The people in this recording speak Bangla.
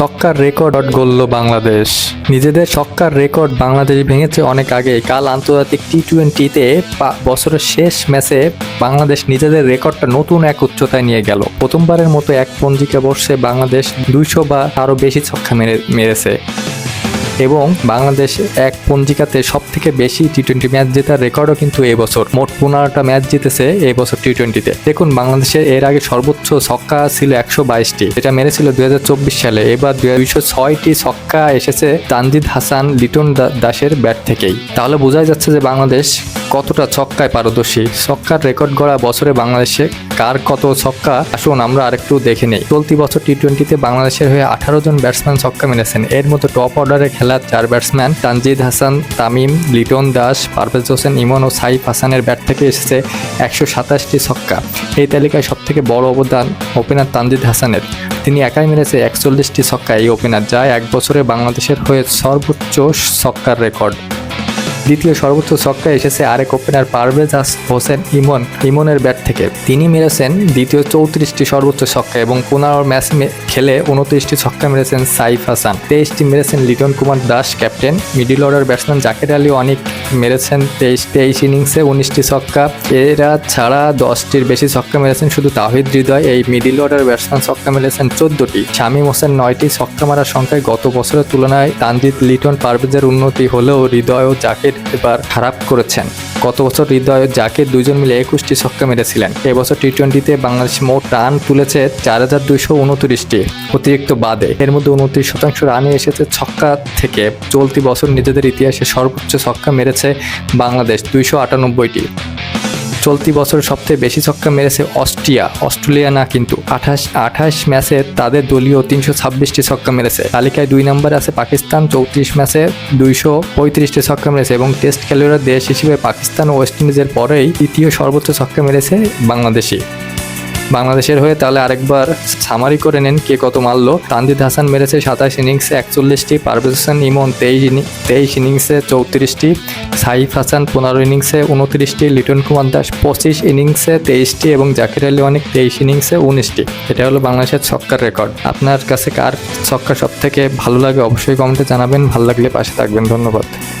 ছক্কার রেকর্ড গড়ল বাংলাদেশ। নিজেদের ছক্কার রেকর্ড বাংলাদেশ ভেঙেছে অনেক আগে। কাল আন্তর্জাতিক টি টোয়েন্টিতে বছরের শেষ ম্যাচে বাংলাদেশ নিজেদের রেকর্ডটা নতুন এক উচ্চতায় নিয়ে গেল। প্রথমবারের মতো এক পঞ্জিকা বর্ষে বাংলাদেশ দুইশো বা আরও বেশি ছক্কা মেরে মেরেছে। এবং বাংলাদেশ এক পঞ্জিকাতে সব থেকে বেশি টি টোয়েন্টি ম্যাচ জেতার রেকর্ডও কিন্তু এবছর বছর। মোট পনেরোটা ম্যাচ জিতেছে এবছর বছর টি টোয়েন্টিতে দেখুন বাংলাদেশের এর আগে সর্বোচ্চ ছক্কা ছিল একশো বাইশটি এটা মেরেছিল দুই হাজার চব্বিশ সালে। এবার দুইশো ছয়টি ছক্কা এসেছে তানজিদ হাসান, লিটন দাসের ব্যাট থেকেই। তাহলে বোঝাই যাচ্ছে যে বাংলাদেশ কতটা ছক্কায় পারদর্শী? ছক্কার রেকর্ড গড়া বছরে বাংলাদেশে কার কত ছক্কা? আসুন আমরা আরেকটু দেখে নেই। চলতি বছর টি টোয়েন্টিতে বাংলাদেশের হয়ে আঠারো জন ব্যাটসম্যান ছক্কা মেরেছেন। এর মতো টপ অর্ডারে খেলা চার ব্যাটসম্যান তানজিদ হাসান, তামিম, লিটন দাস, পারভেজ হোসেন, ইমন ও সাইফ হাসানের ব্যাট থেকে এসেছে একশো সাতাশটি ছক্কা। এই তালিকায় সবথেকে বড় অবদান ওপেনার তানজিদ হাসানের। তিনি একাই মেরেছে একচল্লিশটি ছক্কা এই ওপেনার যা এক বছরে বাংলাদেশের হয়ে সর্বোচ্চ ছক্কার রেকর্ড দ্বিতীয় সর্বোচ্চ ছক্কা এসেছে আরেক ওপেনার পারভেজ হাস- হোসেন ইমন। ইমনের ব্যাট থেকে তিনি মেরেছেন দ্বিতীয় চৌত্রিশটি সর্বোচ্চ ছক্কা এবং পনেরো ম্যাচ খেলে উনত্রিশটি ছক্কা মেরেছেন সাইফ হাসান। তেইশটি মেরেছেন Liton Kumar Das, captain. Middle order batsman Jaker Ali অনেক মেরেছেন তেইশ তেইশ ইনিংসে উনিশটি ছক্কা। এরা ছাড়া দশটির বেশি ছক্কা মেরেছেন শুধু তাহিদ হৃদয়। এই মিডিল অর্ডার ব্যাটসম্যান ছক্কা মেরেছেন চোদ্দটি। শামীম হোসেন নয়টি ছক্কা মারার সংখ্যায় গত বছরের তুলনায় তানজিদ লিটন পারভেজের উন্নতি হলেও হৃদয় ও জাকির এবার খারাপ করেছেন। গত বছর হৃদয় যাকে দুজন মিলে একুশটি ছক্কা মেরেছিলেন এবছর টি টোয়েন্টিতে বাংলাদেশ মোট রান তুলেছে চার হাজার দুইশো উনত্রিশটি। অতিরিক্ত বাদে এর মধ্যে উনত্রিশ শতাংশ রানে এসেছে ছক্কা থেকে। চলতি বছর নিজেদের ইতিহাসে সর্বোচ্চ ছক্কা মেরেছে বাংলাদেশ দুইশো আটানব্বইটি। চলতি বছর সবচেয়ে বেশি ছক্কা মেরেছে অস্ট্রিয়া। অস্ট্রেলিয়া না, কিন্তু আঠাশ আঠাশ ম্যাচে তাদের দলীয় তিনশো ছাব্বিশটি ছক্কা মেরেছে। তালিকায় দুই নম্বরে আছে পাকিস্তান, চৌত্রিশ ম্যাচে দুইশো পঁয়ত্রিশটি ছক্কা মেরেছে এবং টেস্ট খেলোয়াড়ের দেশ হিসেবে পাকিস্তান ও ওয়েস্ট ইন্ডিজের পরেই তৃতীয় সর্বোচ্চ ছক্কা মেরেছে বাংলাদেশি বাংলাদেশের হয়ে তাহলে আরেকবার সামারি করে নেন কে কত মারলো। তানজিদ হাসান মেরেছে সাতাশ ইনিংসে, একচল্লিশটি পারভেজ হোসেন ইমন তেইশ তেইশ ইনিংসে চৌত্রিশটি, সাইফ হাসান পনেরো ইনিংসে উনত্রিশটি, লিটন কুমার দাস পঁচিশ ইনিংসে তেইশটি এবং জাকির আলী অনেক তেইশ ইনিংসে উনিশটি। এটা হলো বাংলাদেশের ছক্কার রেকর্ড। আপনার কাছে কার ছক্কা সব থেকে ভালো লাগে অবশ্যই কমেন্টে জানাবেন। ভালো লাগলে পাশে থাকবেন। ধন্যবাদ।